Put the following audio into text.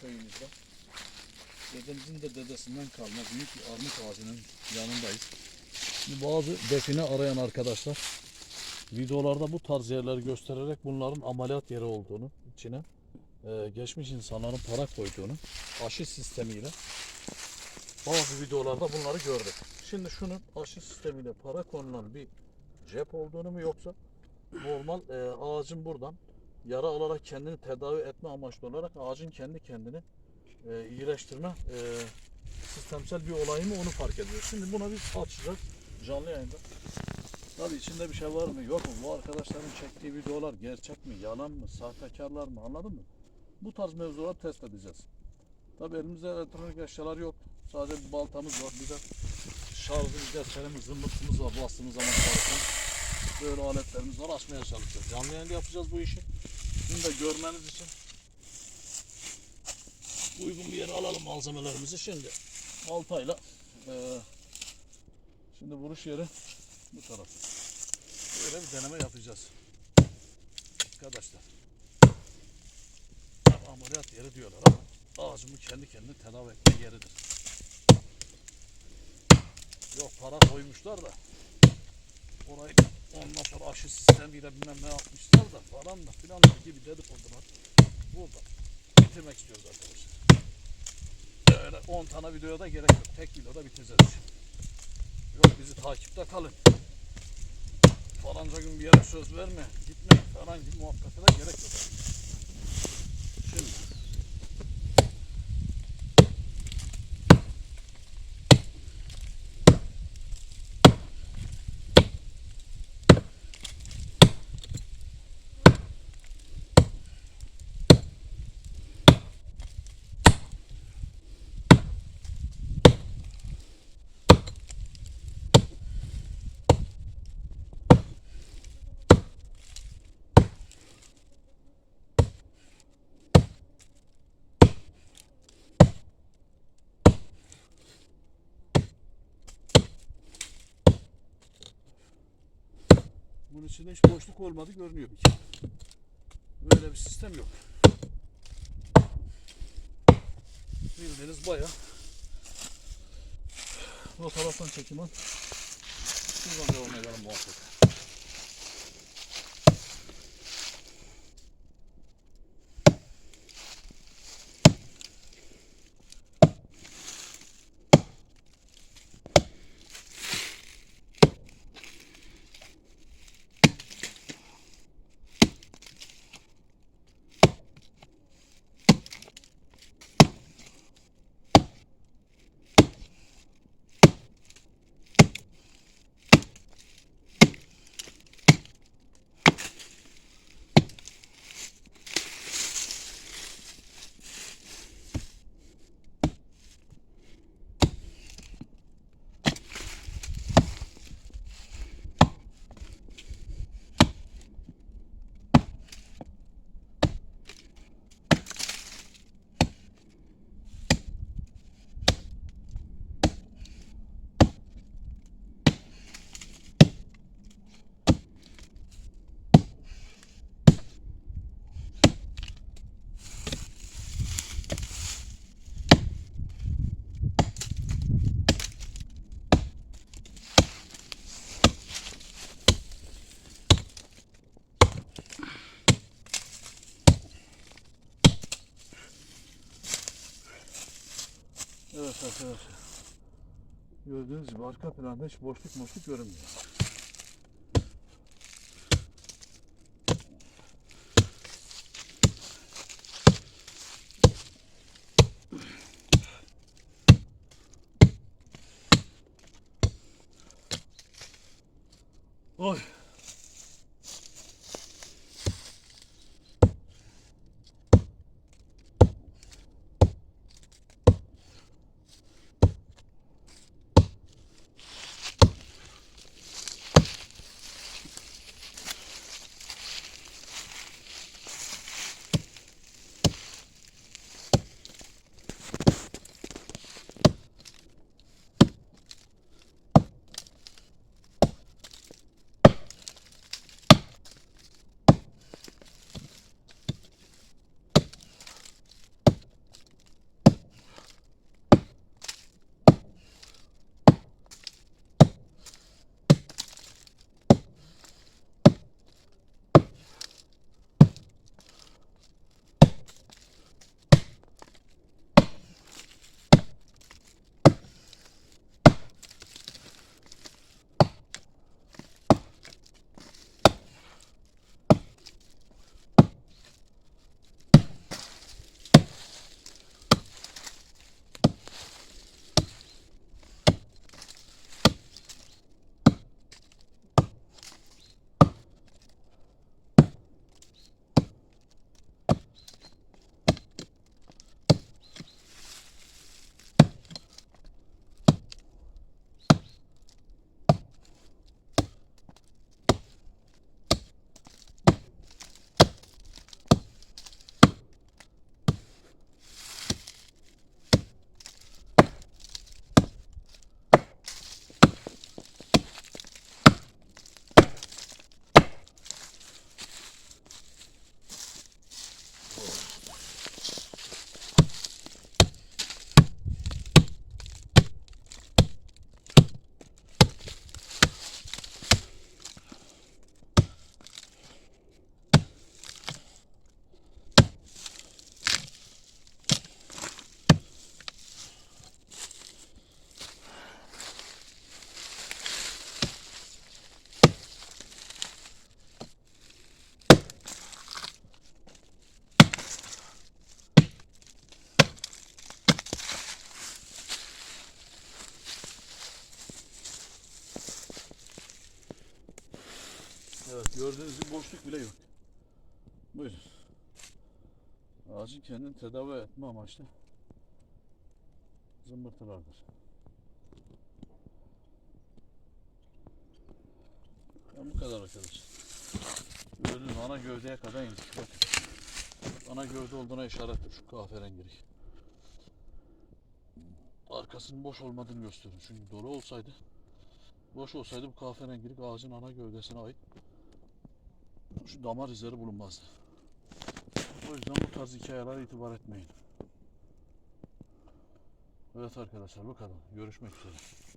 köyümüzde. Dedemizin de dedesinden kalma büyük bir armut ağacının yanındayız. Şimdi bazı define arayan arkadaşlar videolarda bu tarz yerleri göstererek bunların ameliyat yeri olduğunu içine e, geçmiş insanların para koyduğunu aşı sistemiyle bazı videolarda bunları gördük. Şimdi şunun aşı sistemiyle para konulan bir cep olduğunu mu yoksa normal e, ağacın buradan yara alarak kendini tedavi etme amaçlı olarak ağacın kendi kendini e, iyileştirme e, sistemsel bir olay mı onu fark ediyoruz. Şimdi buna biz açacağız canlı yayında. Tabii içinde bir şey var mı yok mu? Bu arkadaşların çektiği videolar gerçek mi, yalan mı, sahtekarlar mı anladın mı? Bu tarz mevzuları test edeceğiz. Tabii elimizde elektronik eşyalar yok. Sadece bir baltamız var. Bir de şarjı bir de çelimiz, zımbırtımız var. Bastığımız zaman çalışan böyle aletlerimiz var. Açmaya çalışacağız. Canlı yayında yapacağız bu işi. Bunu da görmeniz için uygun bir yere alalım malzemelerimizi. Şimdi baltayla eee şimdi vuruş yeri bu taraf. Böyle bir deneme yapacağız. Arkadaşlar. Ameliyat yeri diyorlar ama ağacımı kendi kendine tedavi etme yeridir. Yok para koymuşlar da orayı ondan sonra aşı sistemiyle bilmem ne yapmışlar da falan da filan da gibi dedikodular burada bitirmek istiyoruz arkadaşlar. Öyle 10 tane videoya da gerek yok. Tek videoda bitireceğiz. Yok bizi takipte kalın. Falanca gün bir yere söz verme, gitme falan gibi muhabbete de gerek yok. Şimdi bunun içinde hiç boşluk olmadı görünüyor. Böyle bir sistem yok. Bildiğiniz baya bu taraftan çekim al. Şuradan devam edelim muhabbet. Evet arkadaşlar. Gördüğünüz gibi arka planda hiç boşluk boşluk görünmüyor. Oy. Evet gördüğünüz gibi boşluk bile yok. Buyurun. Ağacın kendini tedavi etme amaçlı zımbırtılardır. Ya bu kadar arkadaşlar. Gördüğünüz ana gövdeye kadar indik. Bak. Ana gövde olduğuna işarettir şu kahverengilik. Arkasının boş olmadığını gösteriyor. Çünkü dolu olsaydı boş olsaydı bu kahverengilik ağacın ana gövdesine ait şu damar izleri bulunmazdı. O yüzden bu tarz hikayeler itibar etmeyin. Evet arkadaşlar kadar. Görüşmek üzere.